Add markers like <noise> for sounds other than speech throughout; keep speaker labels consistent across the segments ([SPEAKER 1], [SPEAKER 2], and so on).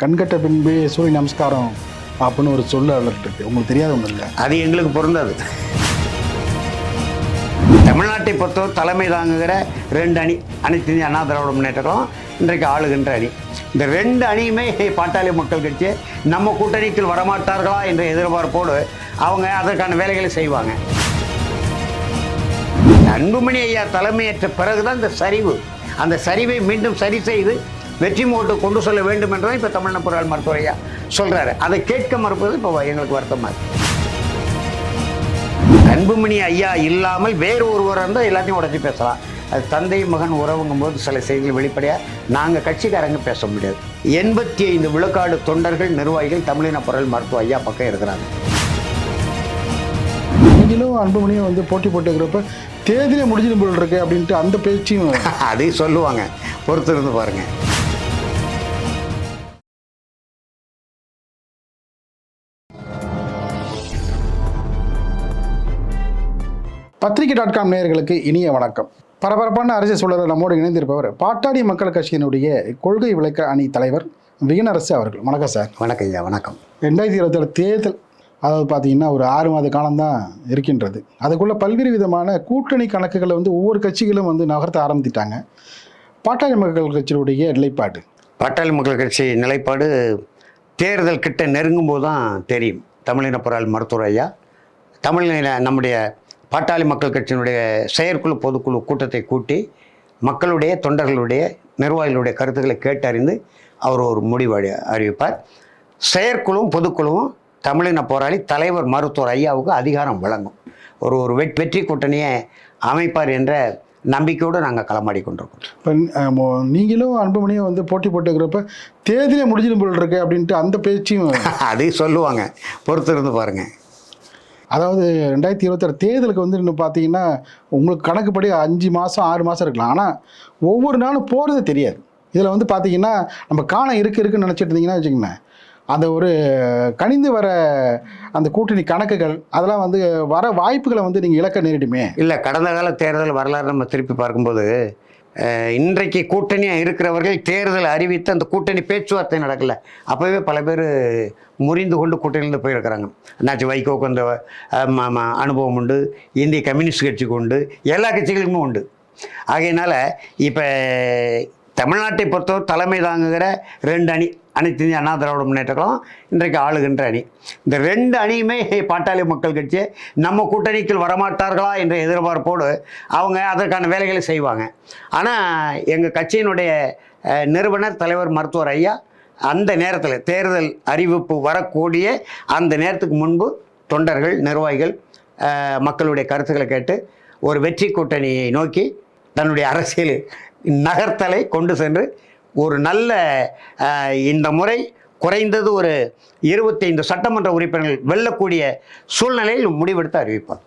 [SPEAKER 1] கண்கட்ட பின்பு சூரிய நமஸ்காரம் அப்படின்னு ஒரு சொல்லு அலர்ட் இருக்கு. உங்களுக்கு தெரியாத ஒன்றும் இல்லை?
[SPEAKER 2] அது எங்களுக்கு பொருந்தாது. தமிழ்நாட்டை பொறுத்தவரை தலைமை தாங்குகிற ரெண்டு அணி அனைத்து இந்திய அண்ணா திராவிட முன்னேற்றம் இன்றைக்கு ஆளுகின்ற அணி. இந்த ரெண்டு அணியுமே பாட்டாளி மக்கள் கட்சி நம்ம கூட்டணிக்குள் வரமாட்டார்களா என்ற எதிர்பார்ப்போடு அவங்க அதற்கான வேலைகளை செய்வாங்க. அன்புமணி ஐயா தலைமையேற்ற பிறகுதான் இந்த சரிவு. அந்த சரிவை மீண்டும் சரி செய்து வெற்றி மோட்டு கொண்டு செல்ல வேண்டும் என்றுதான் இப்போ தமிழ்நாடு பொருள் மருத்துவர் ஐயா சொல்றாரு. அதை கேட்க மறுப்பது இப்போ எங்களுக்கு வருத்தமா இருக்கு. அன்புமணி ஐயா இல்லாமல் வேறு ஒருவர் இருந்தால் எல்லாத்தையும் உடச்சி பேசலாம். அது தந்தை மகன் உறவுங்கும் போது சில செய்திகள் வெளிப்படையாக நாங்கள் கட்சிக்காரங்க பேச முடியாது. எண்பத்தி ஐந்து விழுக்காடு தொண்டர்கள் நிர்வாகிகள் தமிழின பொருள் மருத்துவ ஐயா பக்கம் இருக்கிறாங்க.
[SPEAKER 1] நீங்களும் அன்புமணியும் வந்து போட்டி போட்டுக்கிறப்ப தேதியிலே முடிஞ்சிடும் போல் இருக்கு அப்படின்ட்டு அந்த பேச்சையும் <laughs>
[SPEAKER 2] அதையும் சொல்லுவாங்க. பொறுத்து இருந்து
[SPEAKER 1] பத்திரிகை டாட் காம் நேயர்களுக்கு இனிய வணக்கம். பரபரப்பான அரசியல் சூழலில் நம்மோடு இணைந்திருப்பவர் பாட்டாளி மக்கள் கட்சியினுடைய கொள்கை விளக்க அணி தலைவர் விகனரசு அவர்கள். வணக்கம் சார்.
[SPEAKER 2] வணக்கம் ஐயா வணக்கம்.
[SPEAKER 1] ரெண்டாயிரத்தி இருபத்தேழு தேர்தல் அதாவது பார்த்தீங்கன்னா ஒரு ஆறு மாத காலம்தான் இருக்கின்றது. அதுக்குள்ள பல்வேறு விதமான கூட்டணி கணக்குகளை வந்து ஒவ்வொரு கட்சிகளும் வந்து நகர்த்த ஆரம்பித்திட்டாங்க. பாட்டாளி மக்கள் கட்சியினுடைய நிலைப்பாடு?
[SPEAKER 2] பாட்டாளி மக்கள் கட்சி நிலைப்பாடு தேர்தல் கிட்ட நெருங்கும் போது தான் தெரியும். தமிழின பொருள் மருத்துவர் ஐயா தமிழின நம்முடைய பாட்டாளி மக்கள் கட்சியினுடைய செயற்குழு பொதுக்குழு கூட்டத்தை கூட்டி மக்களுடைய தொண்டர்களுடைய நிர்வாகிகளுடைய கருத்துக்களை கேட்டறிந்து அவர் ஒரு முடிவு அறி- அறிவிப்பார். செயற்குழுவும் பொதுக்குழுவும் தமிழின போராளி தலைவர் மருத்துவர் ஐயாவுக்கு அதிகாரம் வழங்கும். ஒரு ஒரு வெட் வெற்றி கூட்டணியை அமைப்பார் என்ற நம்பிக்கையோடு நாங்கள் களமாடி கொண்டிருக்கோம்.
[SPEAKER 1] இப்போ நீங்களும் அன்புமணியும் வந்து போட்டி போட்டுக்கிறப்ப தேதியிலே முடிஞ்சிடும் போல் இருக்கு அப்படின்ட்டு அந்த பேச்சையும் <laughs>
[SPEAKER 2] அதையும் சொல்லுவாங்க. பொறுத்து இருந்து பாருங்கள்
[SPEAKER 1] அதாவது ரெண்டாயிரத்தி இருபத்தாறு தேர்தலுக்கு வந்து இன்னும் பார்த்தீங்கன்னா உங்களுக்கு கணக்குப்படி அஞ்சு மாதம் ஆறு மாதம் இருக்கலாம். ஆனால் ஒவ்வொரு நாளும் போகிறது தெரியாது. இதில் வந்து பார்த்தீங்கன்னா நம்ம காணம் இருக்கு இருக்குன்னு நினச்சிட்டு இருந்தீங்கன்னா வச்சுக்கோங்களேன் அந்த ஒரு கனிந்து வர அந்த கூட்டணி கணக்குகள் அதெல்லாம் வந்து வர வாய்ப்புகளை வந்து நீங்கள் இழக்க நேரிடுமே.
[SPEAKER 2] இல்லை கடந்த கால தேர்தல் வரலாறு நம்ம திருப்பி பார்க்கும்போது இன்றைக்கு கூட்டணியாக இருக்கிறவர்கள் தேர்தல் அறிவித்து அந்த கூட்டணி பேச்சுவார்த்தை நடக்கல. அப்போவே பல பேர் முறிந்து கொண்டு கூட்டணியிலிருந்து போயிருக்கிறாங்க. அண்ணாச்சி வைகோக்கு அந்த அனுபவம் உண்டு. இந்திய கம்யூனிஸ்ட் கட்சிக்கு உண்டு. எல்லா கட்சிகளுக்குமே உண்டு. ஆகையினால இப்போ தமிழ்நாட்டை பொறுத்தவரை தலைமை தாங்குகிற ரெண்டு அணி அனைத்து இந்திய அண்ணா திராவிட முன்னேற்ற கழகம் இன்றைக்கு ஆளுகின்ற அணி. இந்த ரெண்டு அணியுமே பாட்டாளி மக்கள் கட்சி நம்ம கூட்டணிக்குள் வரமாட்டார்களா என்ற எதிர்பார்ப்போடு அவங்க அதற்கான வேலைகளை செய்வாங்க. ஆனால் எங்கள் கட்சியினுடைய நிறுவனர் தலைவர் மருத்துவர் ஐயா அந்த நேரத்தில் தேர்தல் அறிவிப்பு வரக்கூடிய அந்த நேரத்துக்கு முன்பு தொண்டர்கள் நிர்வாகிகள் மக்களுடைய கருத்துக்களை கேட்டு ஒரு வெற்றி கூட்டணியை நோக்கி தன்னுடைய அரசியல் நகர்த்தலை கொண்டு சென்று ஒரு நல்ல இந்த முறை குறைந்தது ஒரு இருபத்தைந்து சட்டமன்ற உறுப்பினர்கள் வெல்லக்கூடிய சூழ்நிலையில் முடிவெடுத்து அறிவிப்பார்.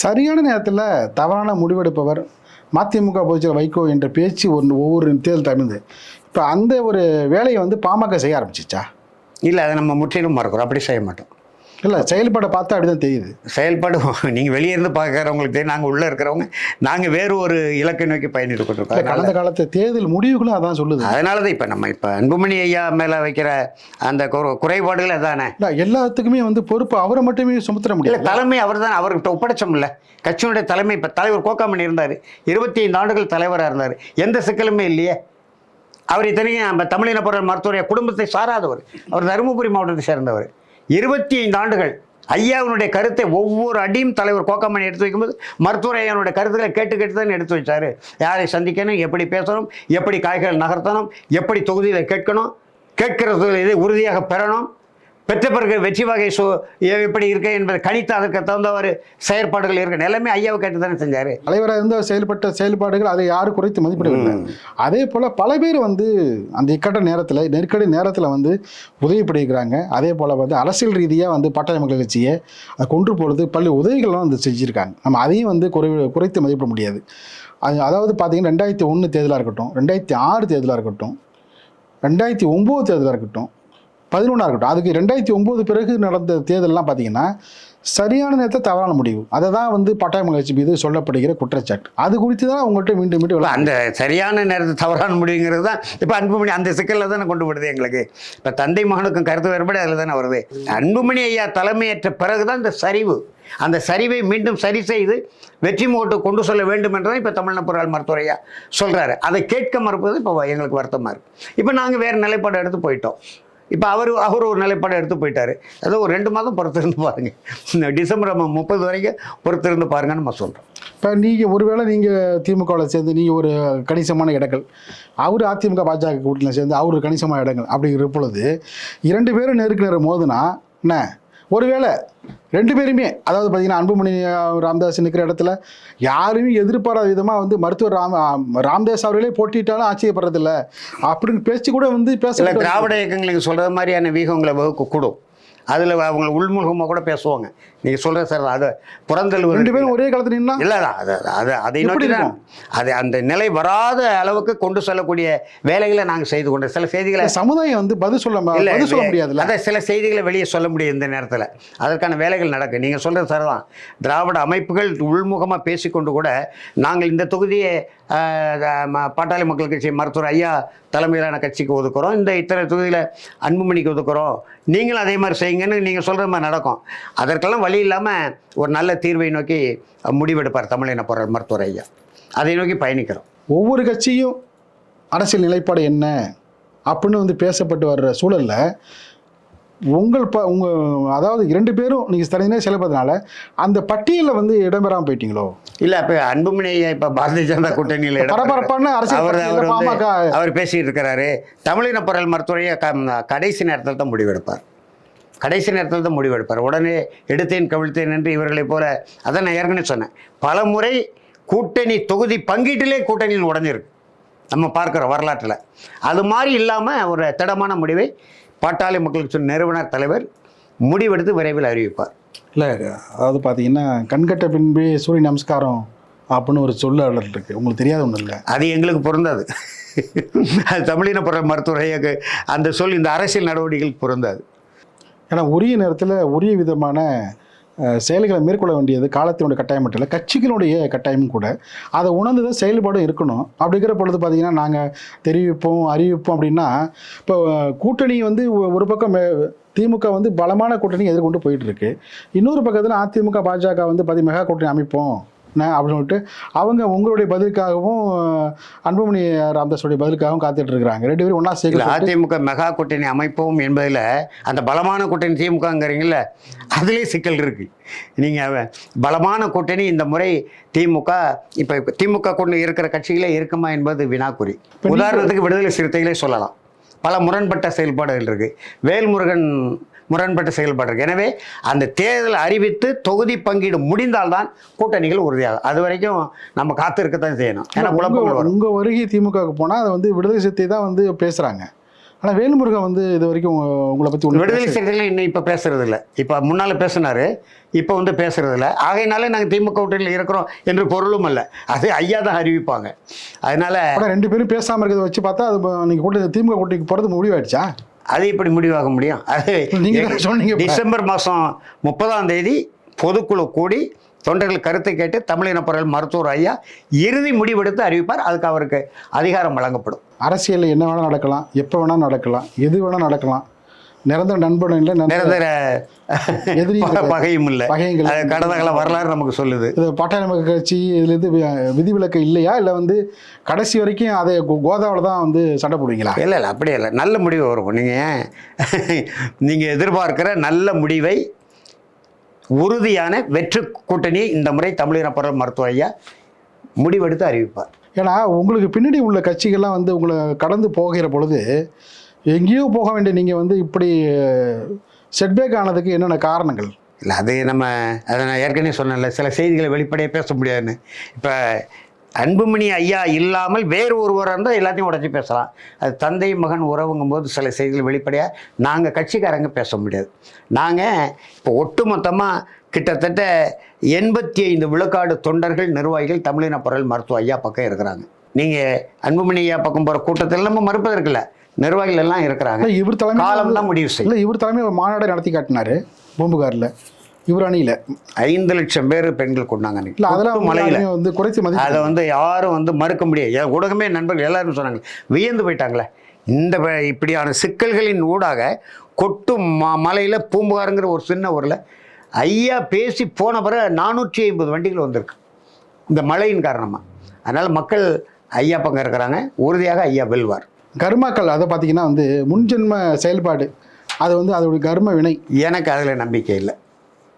[SPEAKER 1] சரியான நேரத்தில் தவறான முடிவெடுப்பவர் மதிமுக பொதுச்செயலர் வைகோ என்ற பேச்சு ஒரு ஒவ்வொரு தேர்தல் தமிழ்ந்து இப்போ அந்த ஒரு வேலையை வந்து பாமக செய்ய ஆரம்பிச்சிச்சா?
[SPEAKER 2] இல்லை அதை நம்ம முற்றிலும் மறக்கிறோம். அப்படி செய்ய மாட்டோம்.
[SPEAKER 1] இல்லை செயல்பாடை பார்த்தா அப்படி தான் தெரியுது.
[SPEAKER 2] செயல்பாடு நீங்கள் வெளியே இருந்து பார்க்குறவங்களுக்கு தெரியும். நாங்கள் உள்ளே இருக்கிறவங்க நாங்கள் வேறு ஒரு இலக்கை நோக்கி பயணிட்டு கொண்டிருக்கோம்.
[SPEAKER 1] கடந்த காலத்து தேர்தல் முடிவுகளும் அதான் சொல்லுது.
[SPEAKER 2] அதனால தான் இப்போ நம்ம இப்போ அன்புமணி ஐயா மேலே வைக்கிற அந்த குறை- குறைபாடுகள் அதானே?
[SPEAKER 1] இல்ல எல்லாத்துக்குமே வந்து பொறுப்பு அவரை மட்டுமே சுமத்திர
[SPEAKER 2] இல்லை
[SPEAKER 1] முடியல
[SPEAKER 2] தலைமை அவர் தான் அவர்கிட்ட ஒப்படைச்சோம்ல கட்சியினுடைய தலைமை இப்போ தலைவர் கோக்காமணி இருந்தார். இருபத்தி ஐந்து ஆண்டுகள் தலைவராக இருந்தார். எந்த சிக்கலுமே இல்லையே. அவர் இத்தனைக்கும் நம்ம தமிழின பொருள் மருத்துவரைய குடும்பத்தை சாராதவர். அவர் தருமபுரி மாவட்டத்தை சேர்ந்தவர். இருபத்தி ஐந்து ஆண்டுகள் ஐயாவினுடைய கருத்தை ஒவ்வொரு அடியும் தலைவர் கோக்காமணி எடுத்து வைக்கும்போது மருத்துவர் ஐயானுடைய கருத்துக்களை கேட்டு கேட்டு தான் எடுத்து வச்சாரு. யாரை சந்திக்கணும் எப்படி பேசணும் எப்படி காய்கள் நகர்த்தணும் எப்படி தொகுதியில் கேட்கணும் கேட்கிறது இதை உறுதியாக பெறணும் பெற்ற பிறகு வெற்றி வகை சு எப்படி இருக்கு என்பதை கணித்து அதற்கு தகுந்தவாறு செயற்பாடுகள் இருக்கு. எல்லாமே ஐயாவை கேட்டு தானே செஞ்சார்.
[SPEAKER 1] தலைவராக இருந்த செயல்பட்ட செயல்பாடுகள் அதை யாரும் குறைத்து மதிப்பிடவில்லை. அதே போல பல பேர் வந்து அந்த இக்கட்ட நேரத்தில் நெருக்கடி நேரத்தில் வந்து உதவி பண்ணியிருக்கிறாங்க. அதே போல வந்து அரசியல் ரீதியாக வந்து பாட்டாளி மக்கள் கட்சியை அதை கொண்டு போகிறது பல உதவிகள்லாம் வந்து செஞ்சுருக்காங்க. நம்ம அதையும் வந்து குறை குறைத்து மதிப்பிட முடியாது. அது அதாவது பார்த்தீங்கன்னா ரெண்டாயிரத்தி ஒன்று தேர்தலாக இருக்கட்டும் ரெண்டாயிரத்தி ஆறு தேர்தலாக இருக்கட்டும் ரெண்டாயிரத்தி ஒம்பது தேர்தலாக இருக்கட்டும் பதினொன்றா இருக்கட்டும். அதுக்கு ரெண்டாயிரத்தி ஒம்பது பிறகு நடந்த தேர்தல்லாம் பார்த்தீங்கன்னா சரியான நேரத்தை தவறான முடிவு. அதை தான் வந்து பட்டாய மகிழ்ச்சி மீது சொல்லப்படுகிற குற்றச்சாட்டு. அது குறித்து தான் உங்கள்கிட்ட மீண்டும் மீண்டும்.
[SPEAKER 2] அந்த சரியான நேரத்தை தவறான முடியுங்கிறது தான் இப்போ அன்புமணி அந்த சிக்கலில் தானே கொண்டு விடுது எங்களுக்கு. இப்போ தந்தை மகனுக்கும் கருத்து வேறுபாடு அதில் தானே வருது. அன்புமணி ஐயா தலைமையேற்ற பிறகு தான் இந்த சரிவு அந்த சரிவை மீண்டும் சரி செய்து வெற்றி முகட்டு கொண்டு செல்ல வேண்டும் என்றதான் இப்போ தமிழ்நாடு பொருள் மருத்துவரையா சொல்கிறாரு அதை கேட்க மறுப்பது இப்போ எங்களுக்கு வருத்தமாக இருக்குது இப்போ நாங்கள் வேறு நிலைப்பாடு எடுத்து போயிட்டோம். இப்போ அவர் அவர் ஒரு நிலைப்பாடு எடுத்து போயிட்டாரு. ஏதோ ஒரு ரெண்டு மாதம் பொறுத்திருந்து பாருங்க. இந்த டிசம்பர் முப்பது வரைக்கும் பொறுத்திருந்து பாருங்கன்னு நம்ம சொல்கிறோம்
[SPEAKER 1] இப்போ நீங்கள் ஒருவேளை நீங்கள் திமுகவில் சேர்ந்து நீங்கள் ஒரு கணிசமான இடங்கள் அவர் அதிமுக பாஜக கூட்டணியில் சேர்ந்து அவர் கணிசமான இடங்கள் அப்படி இருப்பொழுது இரண்டு பேரும் நேருக்கு நேரம் மோதுனா என்ன? ஒருவேளை ரெண்டு பேருமே அதாவது பார்த்தீங்கன்னா அன்புமணி ராமதாஸ் நிற்கிற இடத்துல யாருமே எதிர்பாராத விதமாக வந்து மருத்துவர் ராம ராமதாஸ் அவர்களே போட்டிட்டாலும் ஆச்சரியப்படுறதில்ல. அப்படின்னு பேச்சு கூட வந்து
[SPEAKER 2] இல்லை
[SPEAKER 1] பேச
[SPEAKER 2] திராவிட இயக்கங்களுக்கு சொல்கிறது மாதிரியான வீகங்களை வகுக்க கூடும் அதில் அவங்க உள்முகமாக கூட பேசுவாங்க. நீங்கள் சொல்கிற சார் அதை புறந்தழுவு
[SPEAKER 1] ரெண்டு பேரும் ஒரே காலத்துல நின்னா?
[SPEAKER 2] இல்லை அது அது அதை நோக்கி தான்? அது அந்த நிலை வராத அளவுக்கு கொண்டு செல்லக்கூடிய வேலைகளை நாங்கள் செய்து கொண்டு சில செய்திகளை
[SPEAKER 1] சமுதாயம் வந்து பதில் சொல்ல
[SPEAKER 2] இல்ல,
[SPEAKER 1] சொல்ல முடியாதுல்ல?
[SPEAKER 2] அதான் சில செய்திகளை வெளியே சொல்ல முடியும் இந்த நேரத்தில். அதற்கான வேலைகள் நடக்கும் நீங்கள் சொல்கிறது சரிதான். திராவிட அமைப்புகள் உள்முகமாக பேசிக்கொண்டு கூட நாங்கள் இந்த தொகுதியை பாட்டாளி மக்கள் கட்சி மருத்துவர் ஐயா தலைமையிலான கட்சிக்கு ஒதுக்குறோம். இந்த இத்தனை தொகுதியில் அன்புமணிக்கு ஒதுக்குறோம். நீங்களும் அதே மாதிரி செய்யுங்கன்னு நீங்கள் சொல்கிற மாதிரி நடக்கும். அதற்கெல்லாம் வழி இல்லாமல் ஒரு நல்ல தீர்வை நோக்கி முடிவெடுப்பார் தமிழின போகிற மருத்துவர் ஐயா. அதை நோக்கி பயணிக்கிறோம்.
[SPEAKER 1] ஒவ்வொரு கட்சியும் அரசியல் நிலைப்பாடு என்ன அப்படின்னு வந்து பேசப்பட்டு வர்ற சூழல்ல உங்கள் ப உங்க அதாவது இரண்டு பேரும் நீங்கள் தனியாக செயல்படுறதுனால அந்த பட்டியலில் வந்து இடம்பெறாமல் போயிட்டீங்களோ?
[SPEAKER 2] இல்லை இப்போ அன்புமணி ஐயா இப்போ பாரதிய ஜனதா கூட்டணியில்
[SPEAKER 1] பரபரப்பான அரசியல்
[SPEAKER 2] அவர் அவர் அவர் பேசிட்டு இருக்கிறாரு. தமிழின பொருள் மருத்துவரையை கடைசி நேரத்தில் தான் முடிவெடுப்பார். கடைசி நேரத்தில் தான் முடிவெடுப்பார். உடனே எடுத்தேன் கவிழ்த்தேன் என்று இவர்களைப் போல அதை நான் ஏற்கனவே சொன்னேன். பல முறை கூட்டணி தொகுதி பங்கீட்டிலே கூட்டணியில் உடஞ்சிருக்கு. நம்ம பார்க்குறோம் வரலாற்றில். அது மாதிரி இல்லாமல் ஒரு திடமான முடிவை பாட்டாளி மக்களுக்கு சொன்ன நிறுவனர் தலைவர் முடிவெடுத்து விரைவில் அறிவிப்பார்.
[SPEAKER 1] இல்லை அதாவது பார்த்தீங்கன்னா கண்கட்ட பின்பே சூரிய நமஸ்காரம் அப்படின்னு ஒரு சொல்லாடல் இருக்குது உங்களுக்கு தெரியாத ஒன்றும் இல்லை?
[SPEAKER 2] அது எங்களுக்கு பொருந்தாது. அது தமிழின பொருள் மருத்துவரையாக அந்த சொல் இந்த அரசியல் நடவடிக்கைகளுக்கு பொருந்தாது.
[SPEAKER 1] ஏன்னா உரிய நேரத்தில் உரிய விதமான செயல்களை மேற்கொள்ள வேண்டியது காலத்தினுடைய கட்டாயம் மட்டும் இல்லை கட்சிகளுடைய கட்டாயமும் கூட. அதை உணர்ந்து தான் செயல்பாடும் இருக்கணும். அப்படிங்கிற பொழுது பார்த்தீங்கன்னா நாங்கள் தெரிவிப்போம் அறிவிப்போம் அப்படின்னா இப்போ கூட்டணி வந்து ஒரு பக்கம் திமுக வந்து பலமான கூட்டணி எதிர்கொண்டு போயிட்டு இருக்கு. இன்னொரு பக்கத்தில் அதிமுக பாஜக வந்து பாதி மெகா கூட்டணி அமைப்போம். அப்படின்னு சொல்லிட்டு அவங்க உங்களுடைய பதிலுக்காகவும் அன்புமணி ராமதாஸுடைய பதிலுக்காகவும் காத்துட்டு இருக்கிறாங்க. ரெண்டு பேரும் ஒன்றா சேர்க்கல
[SPEAKER 2] அதிமுக மெகா கூட்டணி அமைப்போம் என்பதில் அந்த பலமான கூட்டணி திமுகங்கிறீங்கள அதுலேயே சிக்கல் இருக்கு. நீங்கள் பலமான கூட்டணி இந்த முறை திமுக இப்போ திமுக கூட்டணி இருக்கிற கட்சிகளே இருக்குமா என்பது வினாக்குறி. உதாரணத்துக்கு விடுதலை சிறுத்தைகளே சொல்லலாம். பல முரண்பட்ட செயல்பாடுகள் இருக்கு. வேல்முருகன் முரண்பட்ட செயல்பாடு இருக்கு எனவே அந்த தேர்தல் அறிவித்து தொகுதி பங்கீடு முடிந்தால்தான் கூட்டணிகள் உறுதியாகும். அது வரைக்கும் நம்ம காத்திருக்கத்தான் செய்யணும். ஏன்னா குழப்பங்கள் வரும்.
[SPEAKER 1] உங்க வருகை திமுகவுக்கு போனா அதை வந்து விடுதலை சிறுத்தை தான் வந்து பேசுறாங்க. ஆனா வேல்முருகன் வந்து இது வரைக்கும் உங்க- உங்களை பத்தி ஒண்ணு
[SPEAKER 2] விடுதலை சிறுத்தைகள் இன்னும் இப்போ பேசுறது இல்லை இப்போ முன்னால் பேசினாரு இப்போ வந்து பேசுறது இல்லை ஆகையினால நாங்கள் திமுக கூட்டணியில் இருக்கிறோம் என்று பொருளும் அல்ல. அது ஐயா தான் அறிவிப்பாங்க. அதனால
[SPEAKER 1] ரெண்டு பேரும் பேசாம இருக்கிறத வச்சு பார்த்தா அது இப்ப நீங்க கூட்டணி திமுக கூட்டணிக்கு போறது முடிவாயிடுச்சா?
[SPEAKER 2] அது இப்படி முடிவாக முடியும்? அது
[SPEAKER 1] நீங்க தான் சொன்னீங்க.
[SPEAKER 2] டிசம்பர் மாதம் முப்பதாம் தேதி பொதுக்குழு கூடி தொண்டர்கள் கருத்தை கேட்டு தமிழின பொருள் மருத்துவர் ஐயா இறுதி முடிவெடுத்து அறிவிப்பார். அதுக்கு அவருக்கு அதிகாரம் வழங்கப்படும்.
[SPEAKER 1] அரசியல்ல என்ன வேணா நடக்கலாம் எப்ப வேணா நடக்கலாம் எது வேணா நடக்கலாம் நிரந்தர நண்பனும் இல்லை
[SPEAKER 2] நிரந்தர
[SPEAKER 1] எதிரி
[SPEAKER 2] பகையும் இல்லை. கடந்த கால வரலாறு நமக்கு சொல்லுது.
[SPEAKER 1] இது பாட்டாளி மக்கள் கட்சி இதுலேருந்து விதிவிலக்கு இல்லையா? இல்லை வந்து கடைசி வரைக்கும் அதை கோதாவில் தான் வந்து சண்டை போடுவீங்களா?
[SPEAKER 2] இல்லை இல்லை அப்படியே இல்லை. நல்ல முடிவு வரும். நீங்கள் நீங்கள் எதிர்பார்க்கிற நல்ல முடிவை உறுதியான வெற்று கூட்டணி இந்த முறை தமிழின பொருள் மருத்துவ ஐயா முடிவெடுத்து அறிவிப்பார்.
[SPEAKER 1] ஏன்னா உங்களுக்கு பின்னாடி உள்ள கட்சிகள்லாம் வந்து உங்களை கடந்து போகிற பொழுது எங்கேயோ போக வேண்டிய நீங்கள் வந்து இப்படி செட்பேக் ஆனதுக்கு என்னென்ன காரணங்கள்?
[SPEAKER 2] இல்லை அது நம்ம அதை நான் ஏற்கனவே சொன்னேன்ல சில செய்திகளை வெளிப்படையாக பேச முடியாதுன்னு. இப்போ அன்புமணி ஐயா இல்லாமல் வேறு ஒருவராக இருந்தால் எல்லாத்தையும் உடச்சி பேசலாம். அது தந்தை மகன் உறவுங்கும் போது சில செய்திகள் வெளிப்படையாக நாங்கள் கட்சிக்காரங்க பேச முடியாது. நாங்கள் இப்போ ஒட்டுமொத்தமாக கிட்டத்தட்ட எண்பத்தி ஐந்து விழுக்காடு தொண்டர்கள் நிர்வாகிகள் தமிழின பொருள் மருத்துவ ஐயா பக்கம் இருக்கிறாங்க. நீங்கள் அன்புமணி ஐயா பக்கம் போகிற கூட்டத்தில் நம்ம மறுப்பதற்கில்ல நிர்வாகிகள் எல்லாம் இருக்கிறாங்க
[SPEAKER 1] இவர் தலைமை
[SPEAKER 2] காலம் தான் முடிவு செய்யும்
[SPEAKER 1] இல்லை இவர் தலைமையில் ஒரு மாநாடு நடத்தி காட்டினாரு பூம்புகாரில். இவர் அணியில.
[SPEAKER 2] ஐந்து லட்சம் பேர் பெண்கள் கொண்டாங்க.
[SPEAKER 1] இல்ல அதெல்லாம்
[SPEAKER 2] மலையில.
[SPEAKER 1] வந்து குறைத்து மதிப்பு
[SPEAKER 2] அதை வந்து யாரும் வந்து மறுக்க முடியாது. ஊடகமே நண்பர்கள் எல்லாரும் சொன்னாங்க வியந்து போயிட்டாங்களே. இந்த இப்படியான சிக்கல்களின் ஊடாக கொட்டு ம மலையில் பூம்புகாருங்கிற ஒரு சின்ன ஊரில் ஐயா பேசி போன பிறகு நானூற்றி ஐம்பது வண்டிகள் வந்திருக்கு. இந்த மழையின் காரணமாக அதனால் மக்கள் ஐயா பக்கம் இருக்கிறாங்க. உறுதியாக ஐயா வெல்வார்.
[SPEAKER 1] கர்மாக்கள் அதை பார்த்தீங்கன்னா வந்து முன்ஜென்ம செயல்பாடு. அது வந்து அதோட கர்ம வினை.
[SPEAKER 2] எனக்கு அதில் நம்பிக்கை இல்லை.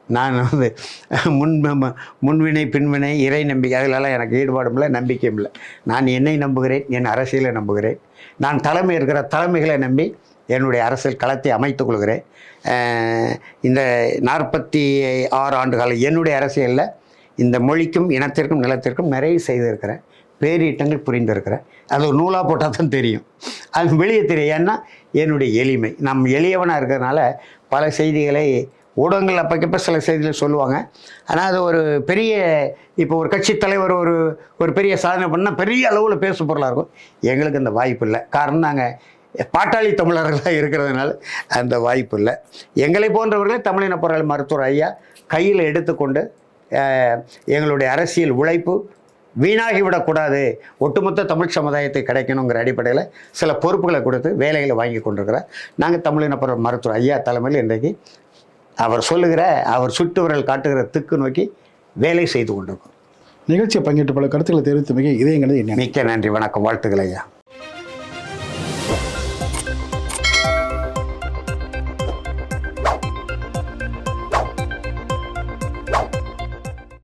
[SPEAKER 2] நான் வந்து முன் முன்வினை பின்வினை இறை நம்பிக்கை அதிலெல்லாம் எனக்கு ஈடுபாடும் இல்லை நம்பிக்கையும் இல்லை. நான் என்னை நம்புகிறேன் என் அரசியலை நம்புகிறேன். நான் தலைமை இருக்கிற தலைமைகளை நம்பி என்னுடைய அரசியல் களத்தை அமைத்துக் கொள்கிறேன். இந்த நாற்பத்தி ஆறு ஆண்டு என்னுடைய அரசியலில் இந்த மொழிக்கும் இனத்திற்கும் நிலத்திற்கும் நிறைய செய்திருக்கிறேன். பேரீட்டங்கள் புரிந்திருக்கிறேன் அது ஒரு நூலாக போட்டால் தான் தெரியும். அது வெளியே தெரியும். ஏன்னா என்னுடைய எளிமை. நம் எளியவனாக இருக்கிறதுனால பல செய்திகளை ஊடகங்கள் அப்பக்கப்போ சில செய்திகளை சொல்லுவாங்க. ஆனால் அது ஒரு பெரிய இப்போ ஒரு கட்சி தலைவர் ஒரு ஒரு பெரிய சாதனை பண்ணால் பெரிய அளவில் பேசு பொருளாக இருக்கும். எங்களுக்கு அந்த வாய்ப்பு இல்லை. காரணம் நாங்கள் பாட்டாளி தமிழர்களாக இருக்கிறதுனால அந்த வாய்ப்பு இல்லை. எங்களை போன்றவர்களே தமிழின பொருள் மருத்துவர் ஐயா கையில் எடுத்துக்கொண்டு எங்களுடைய அரசியல் உழைப்பு வீணாகிவிடக்கூடாது. ஒட்டுமொத்த தமிழ் சமுதாயத்தை கிடைக்கணுங்கிற அடிப்படையில் சில பொறுப்புகளை கொடுத்து வேலைகளை வாங்கி கொண்டிருக்கிறார். நாங்கள் தமிழின பொருள் மருத்துவர் ஐயா தலைமையில் இன்றைக்கு அவர் சொல்லுகிற அவர் சுட்டு விரல் காட்டுகிற திக்கு நோக்கி வேலை செய்து கொண்டிருக்கோம்.
[SPEAKER 1] நிகழ்ச்சியை பங்கேற்று பல கருத்துக்களை தெரிவித்து மிக இதயங்களது
[SPEAKER 2] மிக்க நன்றி வணக்கம் வாழ்த்துக்கள் ஐயா.